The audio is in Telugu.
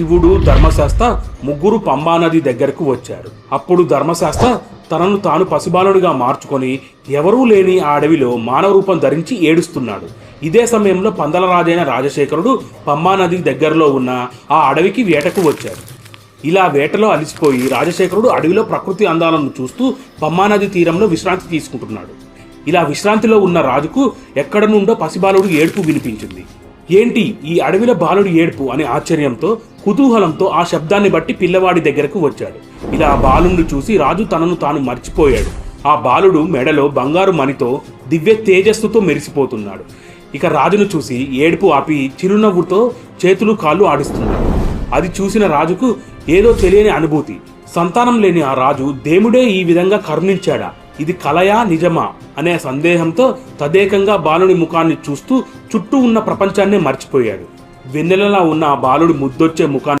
శివుడు ధర్మశాస్త్ర ముగ్గురు పంబా నది దగ్గరకు వచ్చారు. అప్పుడు ధర్మశాస్త్ర తనను తాను పసిబాలుడిగా మార్చుకొని ఎవరూ లేని ఆ అడవిలో మానవ రూపం ధరించి ఏడుస్తున్నాడు. ఇదే సమయంలో పందలరాజైన రాజశేఖరుడు పంబా నది దగ్గరలో ఉన్న ఆ అడవికి వేటకు వచ్చారు ఇలా వేటలో అలిసిపోయి రాజశేఖరుడు అడవిలో ప్రకృతి అందాలను చూస్తూ పంబా నది తీరంలో విశ్రాంతి తీసుకుంటున్నాడు. ఇలా విశ్రాంతిలో ఉన్న రాజుకు ఎక్కడ నుండో పసిబాలుడు ఏడుపు వినిపించింది. ఏంటి ఈ అడవిలో బాలుడి ఏడుపు అనే ఆశ్చర్యంతో కుతూహలంతో ఆ శబ్దాన్ని బట్టి పిల్లవాడి దగ్గరకు వచ్చాడు. ఇలా ఆ బాలుడిని చూసి రాజు తనను తాను మర్చిపోయాడు. ఆ బాలుడు మెడలో బంగారు మణితో దివ్య తేజస్సుతో మెరిసిపోతున్నాడు. ఇక రాజును చూసి ఏడుపు ఆపి చిరునవ్వుతో చేతులు కాళ్ళు ఆడిస్తున్నాడు. అది చూసిన రాజుకు ఏదో తెలియని అనుభూతి. సంతానం లేని ఆ రాజు దేవుడే ఈ విధంగా కరుణించాడా? ఇది కలయా నిజమా అనే సందేహంతో తదేకంగా బాలుని ముఖాన్ని చూస్తూ చుట్టూ ఉన్న ప్రపంచాన్నే మర్చిపోయాడు. వెన్నెలలా ఉన్న ఆ బాలుడి ముద్దొచ్చే ముఖాన్ని